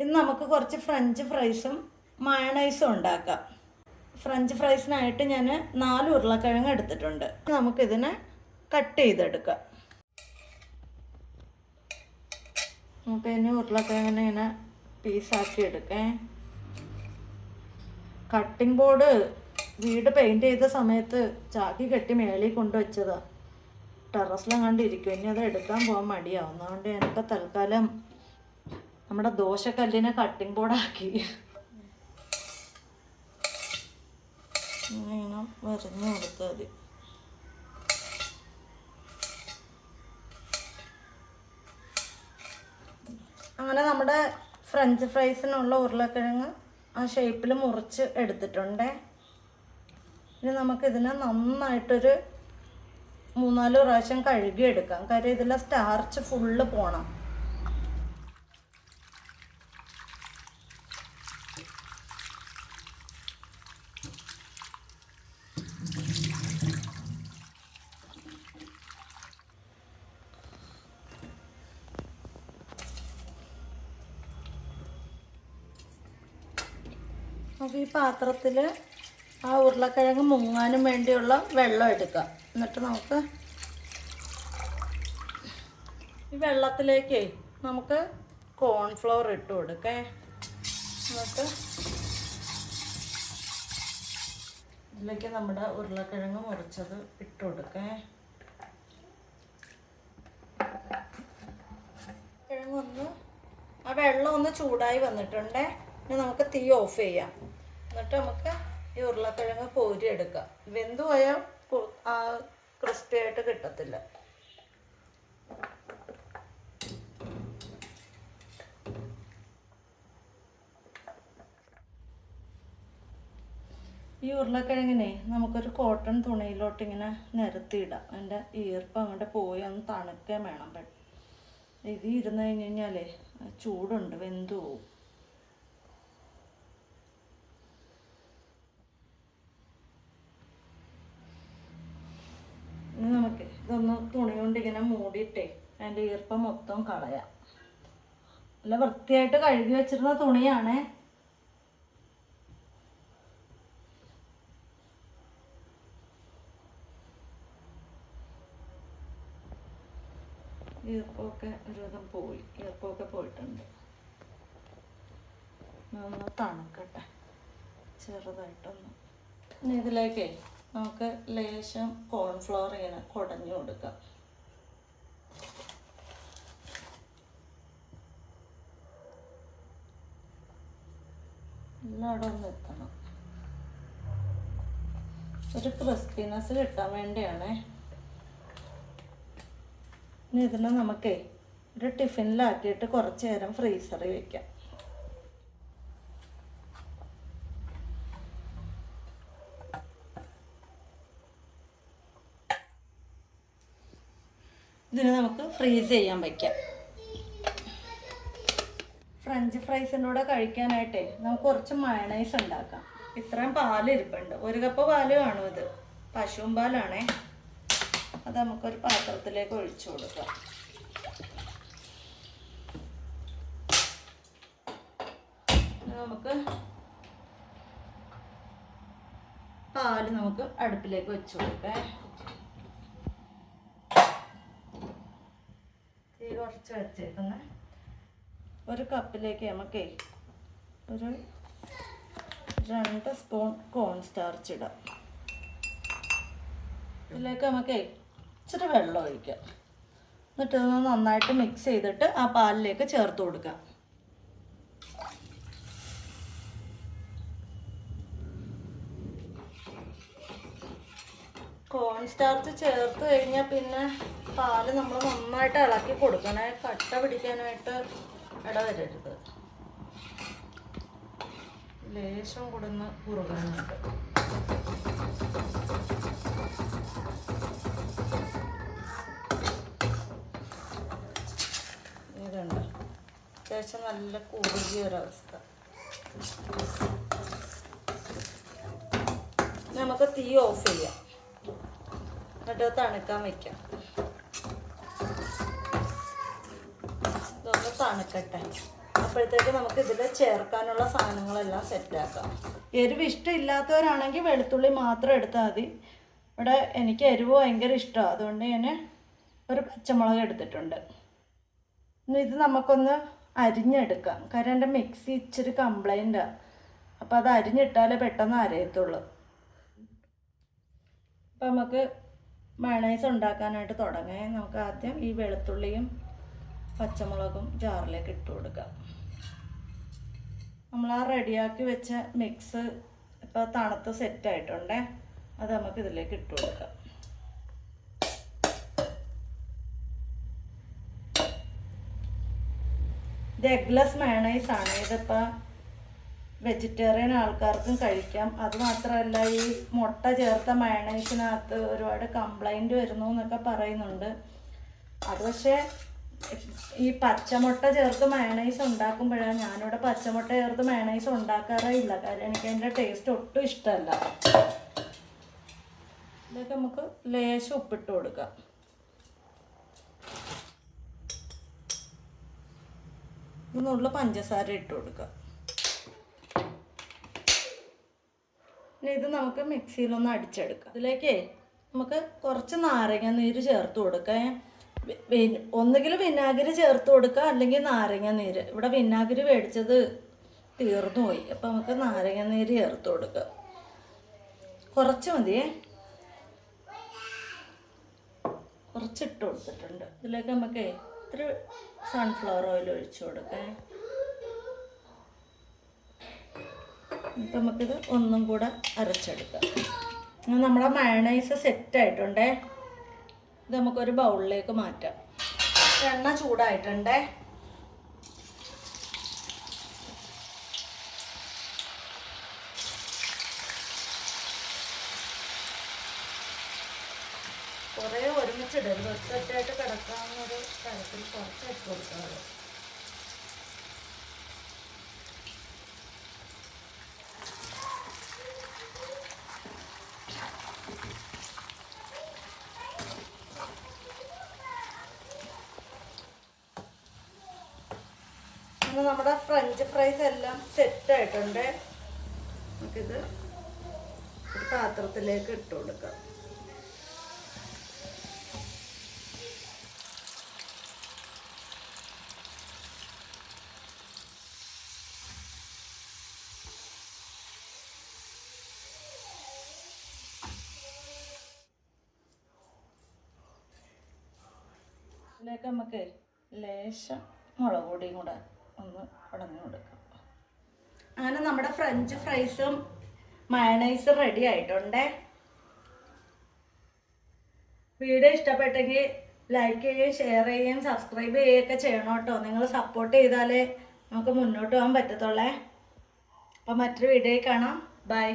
ഇന്ന് നമുക്ക് കുറച്ച് ഫ്രഞ്ച് ഫ്രൈസും മയണൈസും ഉണ്ടാക്കാം. ഫ്രഞ്ച് ഫ്രൈസിനായിട്ട് ഞാൻ നാല് ഉരുളക്കിഴങ്ങ് എടുത്തിട്ടുണ്ട്. നമുക്കിതിനെ കട്ട് ചെയ്തെടുക്കാം. നമുക്ക് ഇനി ഉരുളക്കിഴങ്ങിനെ ഇങ്ങനെ പീസാക്കി എടുക്കേ. കട്ടിംഗ് ബോർഡ് വീട് പെയിന്റ് ചെയ്ത സമയത്ത് ചാക്കി കെട്ടി മേളിൽ കൊണ്ടുവച്ചതാണ് ടെറസിലെങ്ങാണ്ട് ഇരിക്കും. ഇനി അത് എടുക്കാൻ പോകാൻ മടിയാവും. അതുകൊണ്ട് ഞാനിപ്പോൾ തൽക്കാലം നമ്മുടെ ദോശക്കല്ലിനെ കട്ടിംഗ് ബോർഡാക്കി വരഞ്ഞു കൊടുത്താൽ മതി. അങ്ങനെ നമ്മുടെ ഫ്രഞ്ച് ഫ്രൈസിനുള്ള ഉരുളക്കിഴങ്ങ് ആ ഷേപ്പിൽ മുറിച്ച് എടുത്തിട്ടുണ്ട്. ഇനി നമുക്കിതിനെ നന്നായിട്ടൊരു മൂന്നാൽ പ്രാവശ്യം കഴുകിയെടുക്കാം. കാര്യം ഇതിലെ സ്റ്റാർച്ച് ഫുള്ള് പോണം. നമുക്ക് ഈ പാത്രത്തിൽ ആ ഉരുളക്കിഴങ്ങ് മുങ്ങാനും വേണ്ടിയുള്ള വെള്ളം എടുക്കുക എന്നിട്ട് നമുക്ക് ഈ വെള്ളത്തിലേക്ക് നമുക്ക് കോൺഫ്ലവർ ഇട്ട് കൊടുക്കേ. എന്നിട്ട് ഇതിലേക്ക് നമ്മുടെ ഉരുളക്കിഴങ്ങ് മുറിച്ചത് ഇട്ട് കൊടുക്കേ. കിഴങ്ങൊന്ന് ആ വെള്ളം ഒന്ന് ചൂടായി വന്നിട്ടുണ്ടേ. ഇനി നമുക്ക് തീ ഓഫ് ചെയ്യാം. എന്നിട്ട് നമുക്ക് ഈ ഉരുളക്കിഴങ്ങ് കോരി എടുക്കാം വെന്തു പോയാൽ ക്രിസ്പി ആയിട്ട് കിട്ടത്തില്ല. ഈ ഉരുളക്കിഴങ്ങിനെ നമുക്കൊരു കോട്ടൺ തുണിയിലോട്ട് ഇങ്ങനെ നിരത്തിയിടാം. അതിന്റെ ഈർപ്പം അങ്ങോട്ട് പോയി ഒന്ന് തണുക്കുകയും വേണം. ഇത് ഇരുന്ന് കഴിഞ്ഞ് കഴിഞ്ഞാലേ ചൂടുണ്ട് വെന്തു പോവും ഇനി നമുക്ക് ഇതൊന്ന് തുണി കൊണ്ട് ഇങ്ങനെ മൂടിയിട്ടേ അതിന്റെ ഈർപ്പം മൊത്തം കളയാം. നല്ല വൃത്തിയായിട്ട് കഴുകി വെച്ചിരുന്ന തുണിയാണ്. ഈർപ്പമൊക്കെ ഒരുവിധം പോയി ഈർപ്പമൊക്കെ പോയിട്ടുണ്ട്. ഒന്ന് തണുക്കട്ടെ ചെറുതായിട്ടൊന്ന്. ഇതിലേക്ക് നമുക്ക് ലേശം കോൺഫ്ലവർ ഇങ്ങനെ കുടഞ്ഞു കൊടുക്കാം. എത്തണം ഒരു ക്രിസ്പിനെസ് കിട്ടാൻ വേണ്ടിയാണേ. ഇനി ഇതിനെ നമുക്കേ ഒരു ടിഫിനിലാക്കിയിട്ട് കുറച്ച് നേരം ഫ്രീസറിൽ വെക്കാം. ഇതിന് നമുക്ക് ഫ്രീസ് ചെയ്യാൻ വയ്ക്കാം ഫ്രഞ്ച് ഫ്രൈസിന്റെ കൂടെ കഴിക്കാനായിട്ടേ നമുക്ക് കുറച്ച് മയണൈസ് ഉണ്ടാക്കാം. ഇത്രയും പാൽ ഇരിപ്പുണ്ട്. ഒരു കപ്പ് പാൽ കാണും ഇത്. പശുവും പാലാണേ. അത് നമുക്കൊരു പാത്രത്തിലേക്ക് ഒഴിച്ചു കൊടുക്കാം. നമുക്ക് പാൽ നമുക്ക് അടുപ്പിലേക്ക് വെച്ചു കൊടുക്കാം. കുറച്ച് വെച്ചേക്കുന്നേ ഒരു കപ്പിലേക്ക് നമുക്ക് ഒരു രണ്ട് സ്പൂൺ കോൺ സ്റ്റാർച്ച് ഇടാം. ഇതിലേക്ക് നമുക്ക് ഇച്ചിരി വെള്ളം ഒഴിക്കാം. എന്നിട്ട് ഇതൊന്ന് നന്നായിട്ട് മിക്സ് ചെയ്തിട്ട് ആ പാലിലേക്ക് ചേർത്ത് കൊടുക്കാം. കോൺ സ്റ്റാർച്ച് ചേർത്ത് കഴിഞ്ഞാൽ പിന്നെ പാൽ നമ്മൾ നന്നായിട്ട് ഇളക്കി കൊടുക്കണേ. കട്ട പിടിക്കാനായിട്ട് ഇടവരരുത് ലേശം കൊടുന്ന് കുറുകാനുണ്ട് ഇതുണ്ട്. അത്യാവശ്യം നല്ല കുറുകിയ ഒരവസ്ഥ നമുക്ക് തീ ഓഫ് ചെയ്യാം. എന്നിട്ട് തണുക്കാൻ വെക്കാം. തണുക്കട്ടെ. അപ്പോൾ അപ്പോഴത്തേക്ക് നമുക്ക് ഇതിൽ ചേർക്കാനുള്ള സാധനങ്ങളെല്ലാം സെറ്റാക്കാം. എരിവ് ഇഷ്ടമില്ലാത്തവരാണെങ്കിൽ വെളുത്തുള്ളി മാത്രം എടുത്താൽ മതി. ഇവിടെ എനിക്ക് എരിവ് ഭയങ്കര ഇഷ്ടമാണ് അതുകൊണ്ട് ഞാൻ ഒരു പച്ചമുളക് എടുത്തിട്ടുണ്ട്. ഇത് നമുക്കൊന്ന് അരിഞ്ഞെടുക്കാം. കാരണം എന്റെ മിക്സി ഇച്ചിരി കംപ്ലൈന്റാണ് അപ്പോൾ അത് അരിഞ്ഞിട്ടാലേ പെട്ടെന്ന് അരയത്തുള്ളൂ. അപ്പം നമുക്ക് മയണൈസ് ഉണ്ടാക്കാനായിട്ട് തുടങ്ങാം. നമുക്ക് ആദ്യം ഈ വെളുത്തുള്ളിയും പച്ചമുളകും ജാറിലേക്ക് ഇട്ട് കൊടുക്കുക. നമ്മൾ ആ റെഡിയാക്കി വെച്ച മിക്സ് ഇപ്പോൾ തണുത്ത് സെറ്റായിട്ടുണ്ടേ അത് നമുക്ക് ഇതിലേക്ക് ഇട്ട് കൊടുക്കാം. ഇത് എഗ്ലെസ് മയണൈസ് ആണ്. ഇതിപ്പോൾ വെജിറ്റേറിയൻ ആൾക്കാർക്കും കഴിക്കാം. അത് മാത്രമല്ല ഈ മുട്ട ചേർത്ത മയണൈസിനകത്ത് ഒരുപാട് കംപ്ലൈന്റ് വരുന്നു എന്നൊക്കെ പറയുന്നുണ്ട്. അത് പക്ഷേ ഈ പച്ചമുട്ട ചേർത്ത് മയണൈസ് ഉണ്ടാക്കുമ്പോഴാണ് ഞാനിവിടെ പച്ചമുട്ട ചേർത്ത് മയണൈസ് ഉണ്ടാക്കാറേ ഇല്ല. കാര്യം എനിക്ക് അതിന്റെ ടേസ്റ്റ് ഒട്ടും ഇഷ്ടമല്ല. ഇതൊക്കെ നമുക്ക് ലേശം ഉപ്പിട്ട് കൊടുക്കാം. ഇതിനുള്ള പഞ്ചസാര ഇട്ട് കൊടുക്കാം. ഇത് നമുക്ക് മിക്സിയിലൊന്ന് അടിച്ചെടുക്കാം. ഇതിലേക്ക് നമുക്ക് കുറച്ച് നാരങ്ങ നീര് ചേർത്ത് കൊടുക്കാം. ഒന്നുകിൽ വിനാഗിരി ചേർത്ത് കൊടുക്കുക അല്ലെങ്കിൽ നാരങ്ങ നീര്. ഇവിടെ വിനാഗിരി മേടിച്ചത് തീർന്നു പോയി. അപ്പം നമുക്ക് നാരങ്ങ നീര് ചേർത്ത് കൊടുക്കുക കുറച്ച് മതിയേ. കുറച്ചിട്ട് കൊടുത്തിട്ടുണ്ട്. ഇതിലേക്ക് നമുക്ക് ഇത്തിരി സൺഫ്ലവർ ഓയിൽ ഒഴിച്ചു കൊടുക്കാം. ഇപ്പം നമുക്കിത് ഒന്നും കൂടെ അരച്ചെടുക്കാം. നമ്മുടെ മയണൈസ് സെറ്റായിട്ടുണ്ടേ ഇത് നമുക്കൊരു ബൗളിലേക്ക് മാറ്റാം. എണ്ണ ചൂടായിട്ടുണ്ടേ. കുറേ ഒരുമിച്ചിടരുത് ഒറ്റയായിട്ട് കിടക്കാവുന്നൊരു തരത്തിൽ കുറച്ച് കൊടുക്കുന്നത് ഇന്ന് നമ്മുടെ ഫ്രഞ്ച് ഫ്രൈസ് എല്ലാം സെറ്റ് ആയിട്ടുണ്ട്. നമുക്കിത് ഒരു പാത്രത്തിലേക്ക് ഇട്ട് കൊടുക്കാം. ഇതിലേക്ക് നമുക്ക് ലേശം മുളക് പൊടിയും കൂടെ ഒന്ന് ഉടഞ്ഞു കൊടുക്കാം. അങ്ങനെ നമ്മുടെ ഫ്രഞ്ച് ഫ്രൈസും മയണൈസും റെഡി ആയിട്ടുണ്ടേ. വീഡിയോ ഇഷ്ടപ്പെട്ടെങ്കിൽ ലൈക്ക് ചെയ്യുകയും ഷെയർ ചെയ്യുകയും സബ്സ്ക്രൈബ് ചെയ്യുകയൊക്കെ ചെയ്യണം കേട്ടോ. നിങ്ങൾ സപ്പോർട്ട് ചെയ്താലേ നമുക്ക് മുന്നോട്ട് പോകാൻ പറ്റത്തുള്ളേ. അപ്പം മറ്റൊരു വീഡിയോയിൽ കാണാം. ബൈ